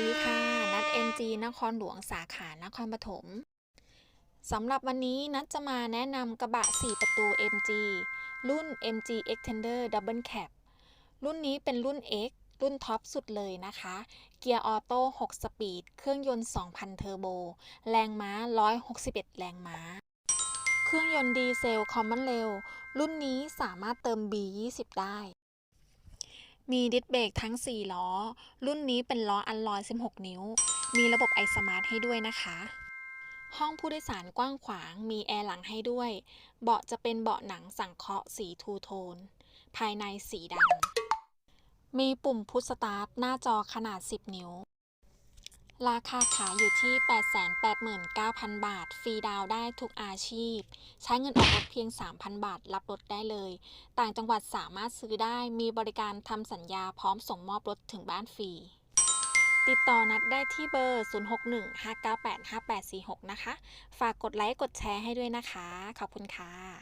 ดีค่ะ นัด MG นครหลวงสาขานครปฐมสำหรับวันนี้นัดจะมาแนะนำกระบะ 4 ประตู MG รุ่น MG Extender Double Cab รุ่นนี้เป็นรุ่น X รุ่นท็อปสุดเลยนะคะ เกียร์ออโต้ 6 สปีด เครื่องยนต์ 2,000 เทอร์โบ แรงม้า 161 แรงม้า เครื่องยนต์ดีเซลคอมมอนเรลรุ่นนี้สามารถเติม B20 ได้ มีดิสเบรกทั้ง 4 ล้อ รุ่นนี้เป็นล้ออัลลอย 16 นิ้ว มีระบบไอสมาร์ทให้ด้วยนะคะ ห้องผู้โดยสารกว้างขวาง มีแอร์หลังให้ด้วย เบาะจะเป็นเบาะหนังสังเคราะห์สีทูโทน ภายในสีดำมีปุ่มพุชสตาร์ทหน้าจอขนาด 10 นิ้ว ราคาขายอยู่ที่ 889,000 บาท ฟรีดาวได้ทุกอาชีพ ใช้เงินออกรถเพียง 3,000 บาท รับรถได้เลย ต่างจังหวัดสามารถซื้อได้ มีบริการทำสัญญาพร้อมส่งมอบรถถึงบ้านฟรี ติดต่อนัดได้ที่เบอร์ 0615985846 นะคะ ฝากกดไลค์ กดแชร์ให้ด้วยนะคะ ขอบคุณค่ะ